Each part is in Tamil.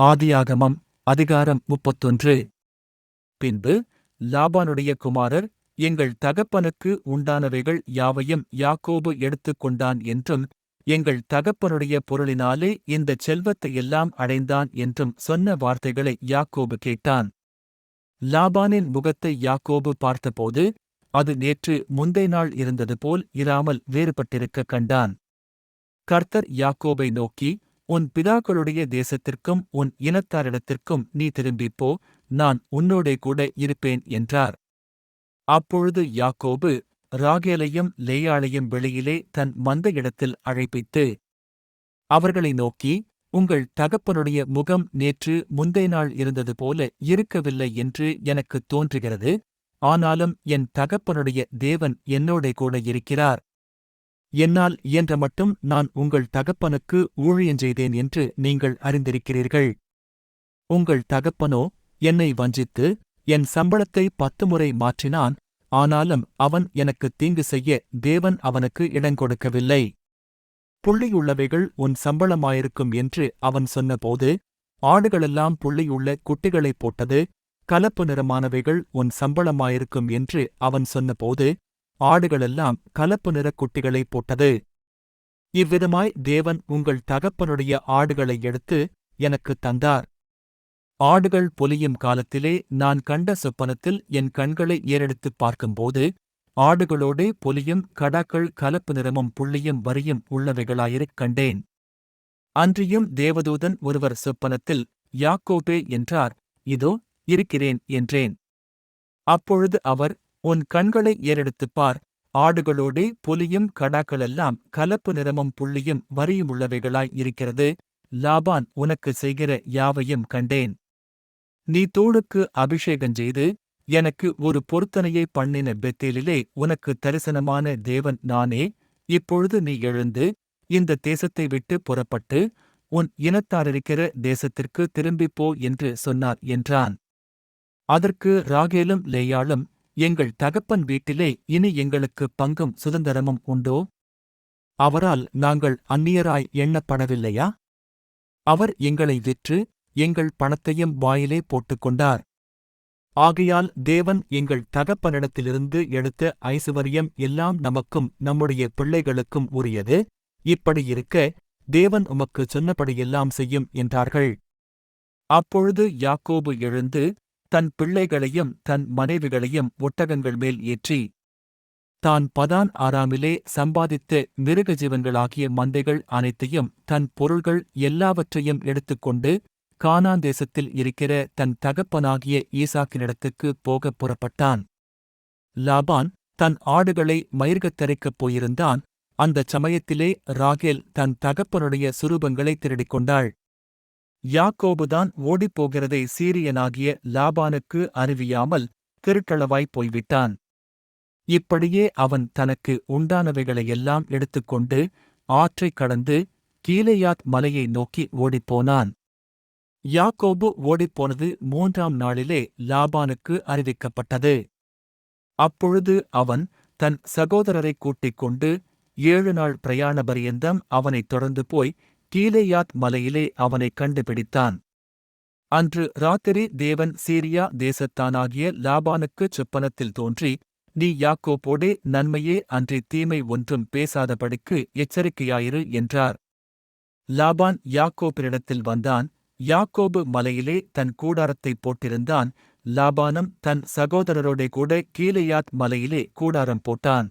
ஆதியாகமம் அதிகாரம் முப்பத்தொன்று. பின்பு லாபானுடைய குமாரர் எங்கள் தகப்பனுக்கு உண்டானவைகள் யாவையும் யாக்கோபு எடுத்துக் கொண்டான் என்றும் எங்கள் தகப்பனுடைய பொருளினாலே இந்தச் செல்வத்தையெல்லாம் அடைந்தான் என்றும் சொன்ன வார்த்தைகளை யாக்கோபு கேட்டான். லாபானின் முகத்தை யாக்கோபு பார்த்தபோது அது நேற்று முந்தை நாள் இருந்தது போல் இராமல் வேறுபட்டிருக்க கண்டான். கர்த்தர் யாக்கோபை நோக்கி உன் பிதாக்களுடைய தேசத்திற்கும் உன் இனத்தாரிடத்திற்கும் நீ திரும்பிப்போ நான் உன்னோடே கூட இருப்பேன் என்றார். அப்பொழுது யாக்கோபு ராகேலையும் லேயாளையும் வெளியிலே தன் மந்த இடத்தில் அழைப்பித்து அவர்களை நோக்கி உங்கள் தகப்பனுடைய முகம் நேற்று முந்தை நாள் இருந்தது போல இருக்கவில்லை என்று எனக்குத் தோன்றுகிறது ஆனாலும் என் தகப்பனுடைய தேவன் என்னோடே கூட இருக்கிறார். என்னால் இயன்ற மட்டும் நான் உங்கள் தகப்பனுக்கு ஊழியஞ்செய்தேன் என்று நீங்கள் அறிந்திருக்கிறீர்கள். உங்கள் தகப்பனோ என்னை வஞ்சித்து என் சம்பளத்தை பத்து முறை மாற்றினான் ஆனாலும் அவன் எனக்கு தீங்கு செய்ய தேவன் அவனுக்கு இடங்கொடுக்கவில்லை புள்ளியுள்ளவைகள் உன் சம்பளமாயிருக்கும் என்று அவன் சொன்னபோது ஆடுகளெல்லாம் புள்ளியுள்ள குட்டிகளைப் போட்டது கலப்பு நிறமானவைகள் உன் சம்பளமாயிருக்கும் என்று அவன் சொன்னபோது ஆடுகளெல்லாம் கலப்பு நிறக் குட்டிகளைப் போட்டது. இவ்விதமாய் தேவன் உங்கள் தகப்பனுடைய ஆடுகளை எடுத்து எனக்குத் தந்தார். ஆடுகள் பொலியும் காலத்திலே நான் கண்ட சொப்பனத்தில் என் கண்களை ஏறெடுத்துப் பார்க்கும்போது ஆடுகளோடே பொலியும் கடாக்கள் கலப்பு நிறமும் புள்ளியும் வரியும் உள்ளவைகளாயிருக் கண்டேன். அன்றியும் தேவதூதன் ஒருவர் சொப்பனத்தில் யாக்கோபே என்றார் இதோ இருக்கிறேன் என்றேன். அப்பொழுது அவர் உன் கண்களை ஏறெடுத்துப் பார். ஆடுகளோடே புலியும் கடாக்களெல்லாம் கலப்பு நிறமும் புள்ளியும் வரியும் உள்ளவைகளாய் இருக்கிறது. லாபான் உனக்கு செய்கிற யாவையும் கண்டேன். நீ தூணுக்கு அபிஷேகஞ்செய்து எனக்கு ஒரு பொருத்தனையை பண்ணின பெத்தேலிலே உனக்கு தரிசனமான தேவன் நானே. இப்பொழுது நீ எழுந்து இந்த தேசத்தை விட்டு புறப்பட்டு உன் இனத்தாரிருக்கிற தேசத்திற்கு திரும்பிப் போ என்று சொன்னார் என்றான். அதற்கு ராகேலும் லேயாளும் எங்கள் தகப்பன் வீட்டிலே இனி எங்களுக்கு பங்கும் சுதந்திரமும் உண்டோ? அவரால் நாங்கள் அந்நியராய் எண்ணப்படவில்லையா? அவர் எங்களை விற்று எங்கள் பணத்தையும் வாயிலே போட்டுக்கொண்டார். ஆகையால் தேவன் எங்கள் தகப்பனிடத்திலிருந்து எடுத்த ஐசுவரியம் எல்லாம் நமக்கும் நம்முடைய பிள்ளைகளுக்கும் உரியது. இப்படியிருக்க தேவன் உமக்கு சொன்னபடியெல்லாம் செய்யும் என்றார்கள். அப்பொழுது யாக்கோபு எழுந்து தன் பிள்ளைகளையும் தன் மனைவிகளையும் ஒட்டகங்கள் மேல் ஏற்றி தான் பதான் ஆறாமிலே சம்பாதித்த மிருக ஜீவன்களாகிய மந்தைகள் அனைத்தையும் தன் பொருள்கள் எல்லாவற்றையும் எடுத்துக்கொண்டு கானான் தேசத்தில் இருக்கிற தன் தகப்பனாகிய ஈசாக்கினிடத்துக்கு போகப் புறப்பட்டான். லாபான் தன் ஆடுகளை மயிர்கத்தரைக்கப் போயிருந்தான். அந்தச் சமயத்திலே ராகேல் தன் தகப்பனுடைய சுரூபங்களை திருடிக் கொண்டாள் யாக்கோபுதான் ஓடிப்போகிறதை சீரியனாகிய லாபானுக்கு அறிவியாமல் திருட்டளவாய்ப் போய்விட்டான். இப்படியே அவன் தனக்கு உண்டானவைகளையெல்லாம் எடுத்துக்கொண்டு ஆற்றைக் கடந்து கீலேயாத் மலையை நோக்கி ஓடிப்போனான். யாக்கோபு ஓடிப்போனது மூன்றாம் நாளிலே லாபானுக்கு அறிவிக்கப்பட்டது. அப்பொழுது அவன் தன் சகோதரரைக் கூட்டிக் கொண்டு ஏழு நாள் பிரயாண பரியந்தம் அவனைத் தொடர்ந்து போய் கீலேயாத் மலையிலே அவனைக் கண்டுபிடித்தான். அன்று ராத்திரி தேவன் சீரியா தேசத்தானாகிய லாபானுக்குச் சொப்பனத்தில் தோன்றி நீ யாக்கோபோடே நன்மையே அன்றி தீமை ஒன்றும் பேசாதபடிக்கு எச்சரிக்கையாயிரு என்றார். லாபான் யாக்கோபிரிடத்தில் வந்தான். யாக்கோபு மலையிலே தன் கூடாரத்தைப் போட்டிருந்தான். லாபானும் தன் சகோதரரோடே கூட கீலையாத் மலையிலே கூடாரம் போட்டான்.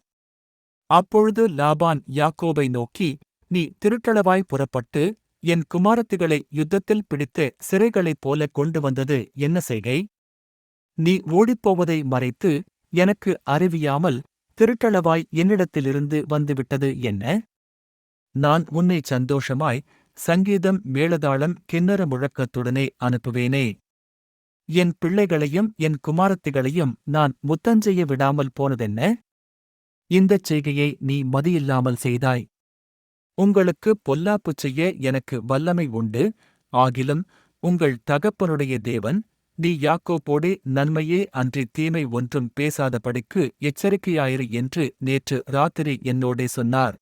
அப்பொழுது லாபான் யாக்கோபை நோக்கி நீ திருட்டளவாய் புறப்பட்டு என் குமாரத்திகளை யுத்தத்தில் பிடித்து சிறைகளைப் போல கொண்டு வந்தது என்ன செய்கை? நீ ஓடிப்போவதை மறைத்து எனக்கு அறிவியாமல் திருட்டளவாய் என்னிடத்திலிருந்து வந்துவிட்டது என்ன? நான் உன்னை சந்தோஷமாய் சங்கீதம் மேளதாளம் கிண்ணற முழக்கத்துடனே அனுப்புவேனே. என் பிள்ளைகளையும் என் குமாரத்திகளையும் நான் முத்தஞ்செய்ய விடாமல் போனதென்ன? இந்தச் செய்கையை நீ மதியில்லாமல் செய்தாய். உங்களுக்கு பொல்லாப்புச் செய்ய எனக்கு வல்லமை உண்டு. ஆகிலும் உங்கள் தகப்பனுடைய தேவன் நீ யாக்கோப்போடே நன்மையே அன்றி தீமை ஒன்றும் பேசாதபடிக்கு எச்சரிக்கையாயிரு என்று நேற்று ராத்திரி என்னோடே சொன்னார்.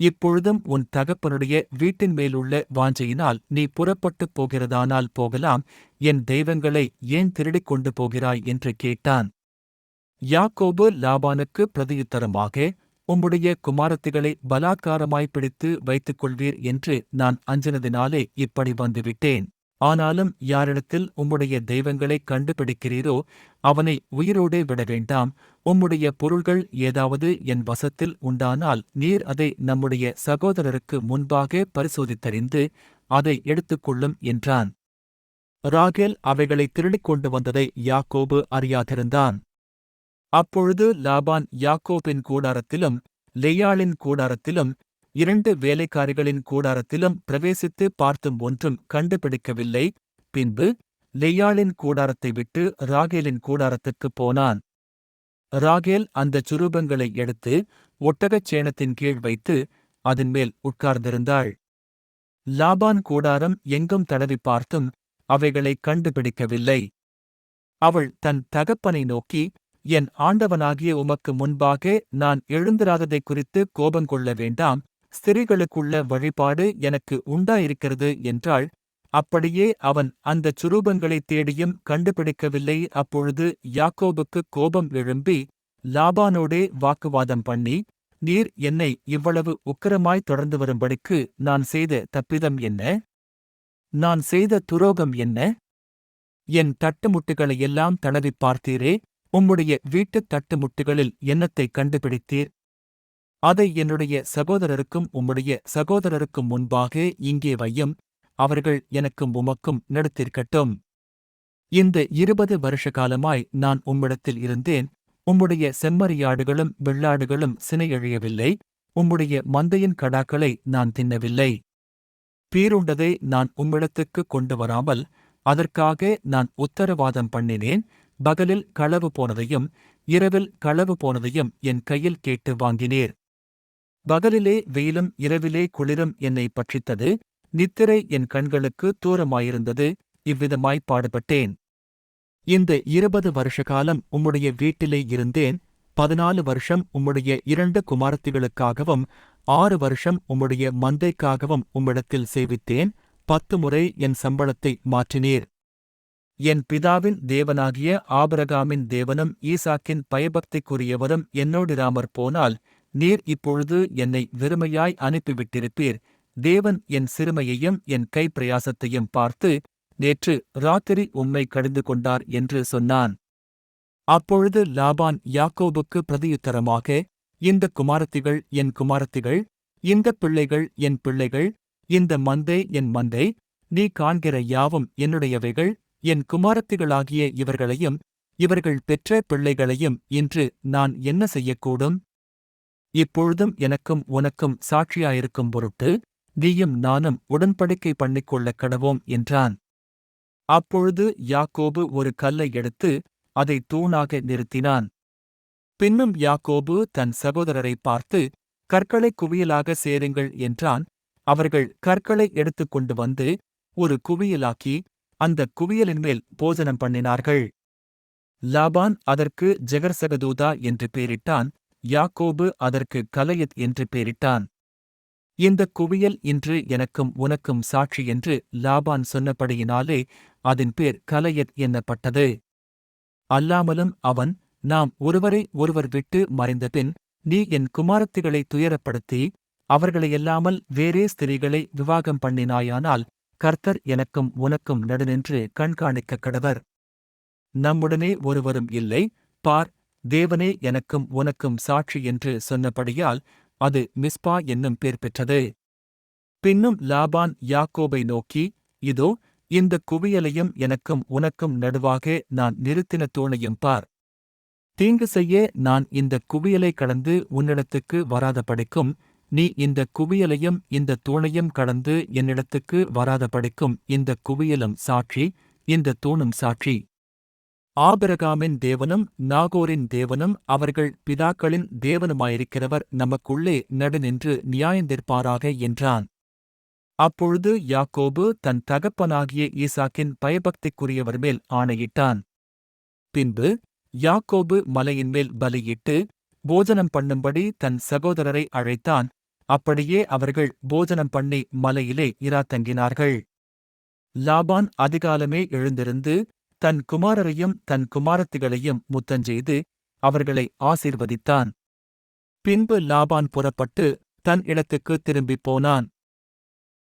இப்பொழுதும் உன் தகப்பனுடைய வீட்டின் மேலுள்ள வாஞ்சையினால் நீ புறப்பட்டுப் போகிறதானால் போகலாம். என் தெய்வங்களை ஏன் திருடிக் கொண்டு போகிறாய்? என்று கேட்டான். யாக்கோபு லாபானுக்கு பிரதியுத்தரமாக உம்முடைய குமாரத்திகளை பலாத்காரமாய் பிடித்து வைத்துக் கொள்வீர் என்று நான் அஞ்சினதினாலே இப்படி வந்துவிட்டேன். ஆனாலும் யாரிடத்தில் உம்முடைய தெய்வங்களை கண்டுபிடிக்கிறீரோ அவனை உயிரோடே விட வேண்டாம் உம்முடைய பொருள்கள் ஏதாவது என் வசத்தில் உண்டானால் நீர் அதை நம்முடைய சகோதரருக்கு முன்பாக பரிசோதித்தறிந்து அதை எடுத்துக்கொள்ளும் என்றான். ராகேல் அவைகளை திருடிக் கொண்டு வந்ததை யாக்கோபு அறியாதிருந்தான். அப்பொழுது லாபான் யாக்கோபின் கூடாரத்திலும் லெயாளின் கூடாரத்திலும் இரண்டு வேலைக்காரிகளின் கூடாரத்திலும் பிரவேசித்து பார்த்தும் ஒன்றும் கண்டுபிடிக்கவில்லை. பின்பு லெயாளின் கூடாரத்தை விட்டு ராகேலின் கூடாரத்துக்குப் போனான். ராகேல் அந்தச் சுரூபங்களை எடுத்து ஒட்டகச் சேணத்தின் கீழ் வைத்து அதன் மேல் உட்கார்ந்திருந்தாள். லாபான் கூடாரம் எங்கும் தடவி பார்த்தும் அவைகளை கண்டுபிடிக்கவில்லை. அவள் தன் தகப்பனை நோக்கி என் ஆண்டவனாகிய உமக்கு முன்பாக நான் எழுந்திராததை குறித்து கோபங்கொள்ள வேண்டாம். ஸ்திரீகளுக்குள்ள வழிபாடு எனக்கு உண்டாயிருக்கிறது என்றாள். அப்படியே அவன் அந்தச் சுரூபங்களைத் தேடியும் கண்டுபிடிக்கவில்லை. அப்பொழுது யாக்கோபுக்கு கோபம் எழும்பி லாபானோடே வாக்குவாதம் பண்ணி நீர் என்னை இவ்வளவு உக்கிரமாய் தொடர்ந்து வரும்படிக்கு நான் செய்த தப்பிதம் என்ன? நான் செய்த துரோகம் என்ன? என் தட்டுமுட்டுகளையெல்லாம் தளவி பார்த்தீரே. உம்முடைய வீட்டுத் தட்டுமுட்டுகளில் என்னத்தை கண்டுபிடித்தீர்? அதை என்னுடைய சகோதரருக்கும் உம்முடைய சகோதரருக்கும் முன்பாக இங்கே வையும் அவர்கள் எனக்கும் உமக்கும் நடத்திருக்கட்டும். இந்த இருபது வருஷ காலமாய் நான் உம்மிடத்தில் இருந்தேன் உம்முடைய செம்மறியாடுகளும் வெள்ளாடுகளும் சினையழியவில்லை உம்முடைய மந்தையின் கடாக்களை நான் தின்னவில்லை. பீருண்டதை நான் உம்மிடத்துக்கு கொண்டு வராமல் அதற்காக நான் உத்தரவாதம் பண்ணினேன் பகலில் களவு போனதையும் இரவில் களவு போனதையும் என் கையில் கேட்டு வாங்கினீர். பகலிலே வெயிலும் இரவிலே குளிரும் என்னை பட்சித்தது. நித்திரை என் கண்களுக்கு தூரமாயிருந்தது. இவ்விதமாய் பாடுபட்டேன். இந்த இருபது வருஷ காலம் உம்முடைய வீட்டிலே இருந்தேன். பதினாலு வருஷம் உம்முடைய இரண்டு குமாரத்திகளுக்காகவும் ஆறு வருஷம் உம்முடைய மந்தைக்காகவும் உம்மிடத்தில் சேவித்தேன். பத்து முறை என் சம்பளத்தை மாற்றினீர். என் பிதாவின் தேவனாகிய ஆபரகாமின் தேவனும் ஈசாக்கின் பயபக்திக்குரியவரும் என்னோடிராமற் போனால் நீர் இப்பொழுது என்னை வெறுமையாய் அனுப்பிவிட்டிருப்பீர். தேவன் என் சிறுமையையும் என் கைப்பிரயாசத்தையும் பார்த்து நேற்று ராத்திரி உம்மை கடிந்து கொண்டார் என்று சொன்னான். அப்பொழுது லாபான் யாக்கோபுக்கு பிரதியுத்தரமாக இந்த குமாரத்திகள் என் குமாரத்திகள் இந்த பிள்ளைகள் என் பிள்ளைகள் இந்த மந்தை என் மந்தை நீ காண்கிற யாவும் என்னுடையவைகள் என் குமாரத்திகளாகிய இவர்களையும் இவர்கள் பெற்ற பிள்ளைகளையும் இன்று நான் என்ன செய்யக்கூடும்? இப்பொழுதும் எனக்கும் உனக்கும் சாட்சியாயிருக்கும் பொருட்டு நீயும் நானும் உடன்படிக்கை பண்ணிக்கொள்ளக் கடவோம் என்றான். அப்பொழுது யாக்கோபு ஒரு கல்லை எடுத்து அதை தூணாக நிறுத்தினான். பின்னும் யாக்கோபு தன் சகோதரரை பார்த்து கற்களை குவியலாக சேருங்கள் என்றான். அவர்கள் கற்களை எடுத்துக்கொண்டு வந்து ஒரு குவியலாக்கி அந்த குவியலின் மேல் போஜனம் பண்ணினார்கள். லாபான் அதற்கு ஜெகர்சகதூதா என்று பெயரிட்டான் யாக்கோபு அதற்கு கலையத் என்று பெயரிட்டான். இந்த குவியல் இன்று எனக்கும் உனக்கும் சாட்சி என்று லாபான் சொன்னபடியினாலே அதன் பேர் கலையத் என்னப்பட்டது. அல்லாமலும் அவன் நாம் ஒருவரை ஒருவர் விட்டு மறைந்தபின் நீ என் குமாரத்திகளை துயரப்படுத்தி அவர்களையல்லாமல் வேறே ஸ்திரீகளை விவாகம் பண்ணினாயானால் கர்த்தர் எனக்கும் உனக்கும் நடுநின்று கண்காணிக்க கடவர் நம்முடனே ஒருவரும் இல்லை. பார் தேவனே எனக்கும் உனக்கும் சாட்சி என்று சொன்னபடியால் அது மிஸ்பா என்னும் பேர் பெற்றது. பின்னும் லாபான் யாக்கோபை நோக்கி இதோ இந்த குவியலையும் எனக்கும் உனக்கும் நடுவாக நான் நிறுத்தின தூணையும் பார். தீங்கு செய்ய நான் இந்த குவியலை கடந்து உன்னிடத்துக்கு வராதபடிக்கும் நீ இந்த குவியலையும் இந்த தூணையும் கடந்து என்னிடத்துக்கு வராத படிக்கும் இந்த குவியலும் சாட்சி இந்த தூணும் சாட்சி. ஆபிரகாமின் தேவனும் நாகோரின் தேவனும் அவர்கள் பிதாக்களின் தேவனுமாயிருக்கிறவர் நமக்குள்ளே நடுநின்று நியாயந்திருப்பாராக என்றான். அப்பொழுது யாக்கோபு தன் தகப்பனாகிய ஈசாக்கின் பயபக்திக்குரியவர் மேல் ஆணையிட்டான். பின்பு யாக்கோபு மலையின் மேல் பலியிட்டு போஜனம் பண்ணும்படி தன் சகோதரரை அழைத்தான் அப்படியே அவர்கள் போஜனம் பண்ணி மலையிலே இரா தங்கினார்கள். லாபான் அதிகாலமே எழுந்திருந்து தன் குமாரரையும் தன் குமாரத்திகளையும் முத்தஞ்செய்து அவர்களை ஆசீர்வதித்தான். பின்பு லாபான் புறப்பட்டு தன் இடத்துக்கு திரும்பிப் போனான்.